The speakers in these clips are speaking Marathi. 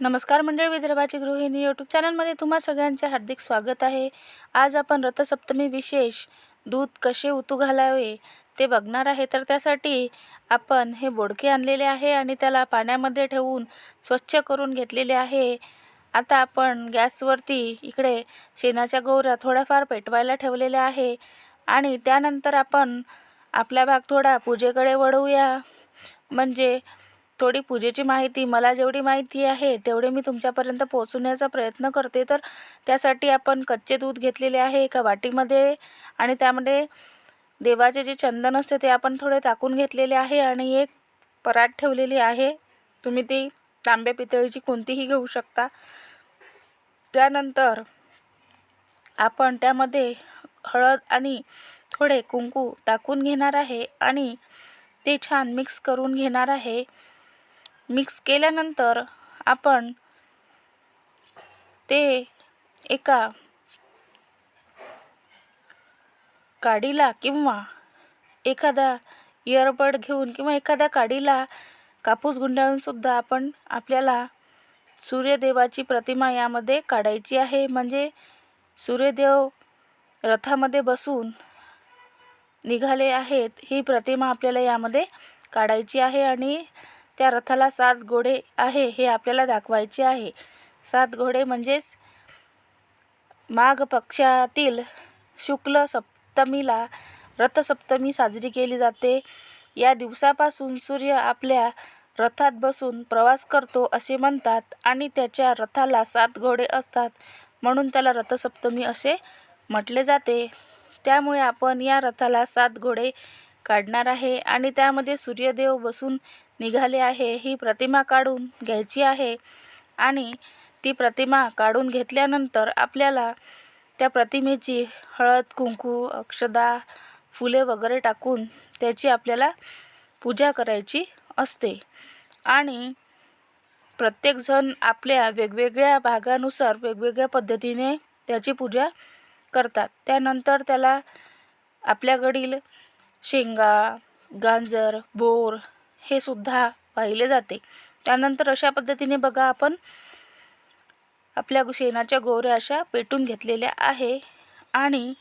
नमस्कार मंडळी विदर्भाची गृहिणी यूट्यूब चॅनलमध्ये तुम्हा सगळ्यांचे हार्दिक स्वागत आहे. आज आपण रथसप्तमी विशेष दूध कसे उतू घालावे ते बघणार आहे. तर त्यासाठी आपण हे बोडके आणलेले आहे आणि त्याला पाण्यामध्ये ठेवून स्वच्छ करून घेतलेले आहे. आता आपण गॅसवरती इकडे शेणाच्या गोवऱ्या थोड्याफार पेटवायला ठेवलेल्या आहे. आणि त्यानंतर आपण आपला भाग थोडा पूजेकडे वळवूया म्हणजे थोडी पूजेची माहिती मला जेवढी माहिती आहे तेवढे मी तुमच्यापर्यंत पोहोचवण्याचा प्रयत्न करते. तर त्यासाठी आपण कच्चे दूध घेतलेले आहे एका वाटीमध्ये आणि त्यामध्ये देवाचे जे चंदन असते ते आपण थोडे टाकून घेतलेले आहे आणि एक परात ठेवलेली आहे. तुम्ही ती तांब्या पितळीची कोणतीही घेऊ शकता. त्यानंतर आपण त्यामध्ये हळद आणि थोडे कुंकू टाकून घेणार आहे आणि ते छान मिक्स करून घेणार आहे. मिक्स केल्यानंतर आपण ते एका काडीला किंवा एखादा इयरबड घेऊन किंवा एखाद्या काडीला कापूस गुंडाळूनसुद्धा आपण आपल्याला सूर्यदेवाची प्रतिमा यामध्ये काढायची आहे. म्हणजे सूर्यदेव रथामध्ये बसून निघाले आहेत. ही प्रतिमा आपल्याला यामध्ये काढायची आहे आणि त्या रथाला सात घोडे आहे हे आपल्याला दाखवायचे आहे. सात घोडे म्हणजेच माघ पक्षातील शुक्ल सप्तमीला रथसप्तमी साजरी केली जाते. या दिवसापासून सूर्य आपल्या रथात बसून प्रवास करतो असे म्हणतात आणि त्याच्या रथाला सात घोडे असतात म्हणून त्याला रथसप्तमी असे म्हटले जाते. त्यामुळे आपण या रथाला सात घोडे काढणार आहे आणि त्यामध्ये सूर्यदेव बसून निघाले आहे ही प्रतिमा काढून घ्यायची आहे. आणि ती प्रतिमा काढून घेतल्यानंतर आपल्याला त्या प्रतिमेची हळद कुंकू अक्षदा फुले वगैरे टाकून त्याची आपल्याला पूजा करायची असते. आणि प्रत्येकजण आपल्या वेगवेगळ्या भागानुसार वेगवेगळ्या पद्धतीने त्याची पूजा करतात. त्यानंतर त्याला आपल्याकडील शेंगा गाजर बोर हे सुद्धा पाहिले जाते. त्यानंतर अशा पद्धतीने बघा आपण आपल्या शेणाच्या गोऱ्या अशा पेटून घेतलेल्या आहे आणि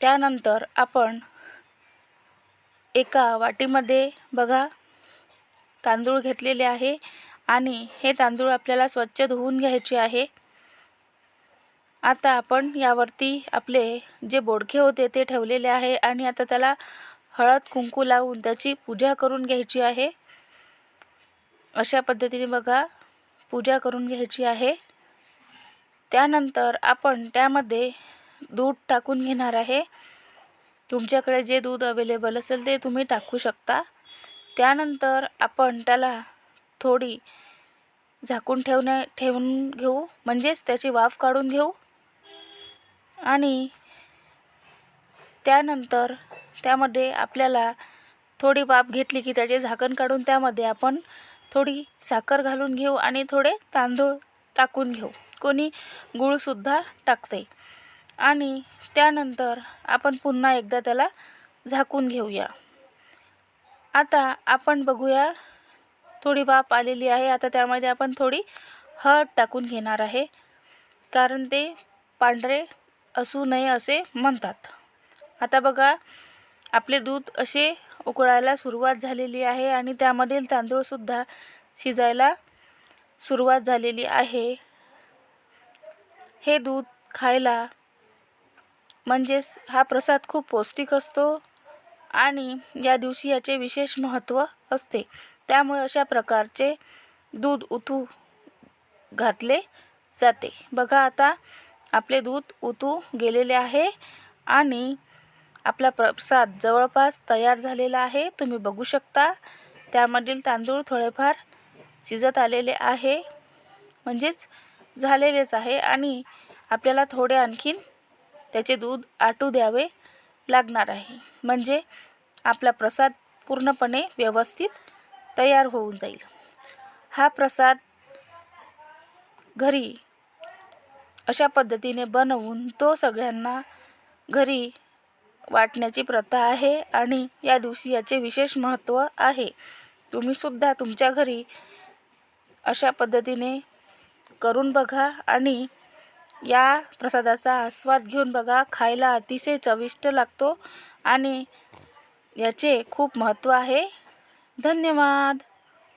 त्यानंतर आपण एका वाटीमध्ये बघा तांदूळ घेतलेले आहे आणि हे तांदूळ आपल्याला स्वच्छ धुवून घ्यायचे आहे. आता आपण यावरती आपले जे बोडखे होते ते ठेवलेले आहे आणि आता त्याला हळद कुंकू लावून त्याची पूजा करून घ्यायची आहे. अशा पद्धतीने बघा पूजा करून घ्यायची आहे. त्यानंतर आपण त्यामध्ये दूध टाकून घेणार आहे. तुमच्याकडे जे दूध अवेलेबल असेल ते तुम्ही टाकू शकता. त्यानंतर आपण त्याला थोडी झाकून ठेवण्या ठेवून घेऊ. म्हणजेच त्याची वाफ काढून घेऊ. आणि त्यानंतर त्यामध्ये आपल्याला थोडी वाफ घेतली की त्याचे झाकण काढून त्यामध्ये आपण थोडी साखर घालून घेऊ आणि थोडे तांदूळ टाकून घेऊ. कोणी गूळसुद्धा टाकते. आणि त्यानंतर आपण पुन्हा एकदा त्याला झाकून घेऊया. आता आपण बघूया थोडी वाफ आलेली आहे. आता त्यामध्ये आपण थोडी हळद टाकून घेणार आहे. कारण ते पांढरे असू नये असे म्हणतात. आता बघा आपले दूध असे उकळायला सुरुवात झालेली आहे आणि त्यामधील तांदूळसुद्धा शिजायला सुरुवात झालेली आहे. हे दूध खायला म्हणजेच हा प्रसाद खूप पौष्टिक असतो आणि या दिवशी याचे विशेष महत्त्व असते. त्यामुळे अशा प्रकारचे दूध उतू घातले जाते. बघा आता आपले दूध उतू गेलेले आहे आणि आपला प्रसाद जवळपास तयार झालेला आहे. तुम्ही बघू शकता. त्यामधील तांदूळ थोडेफार शिजत आलेले आहे. म्हणजेच झालेलेच आहे आणि आपल्याला थोडे आणखीन त्याचे दूध आटू द्यावे लागणार आहे. म्हणजे आपला प्रसाद पूर्णपणे व्यवस्थित तयार होऊन जाईल. हा प्रसाद घरी अशा पद्धतीने बनवून तो सगळ्यांना घरी वाटण्याची प्रथा आहे आणि या दिवशी याचे विशेष महत्त्व आहे. तुम्हीसुद्धा तुमच्या घरी अशा पद्धतीने करून बघा आणि या प्रसादाचा आस्वाद घेऊन बघा. खायला अतिशय चविष्ट लागतो आणि याचे खूप महत्त्व आहे. धन्यवाद.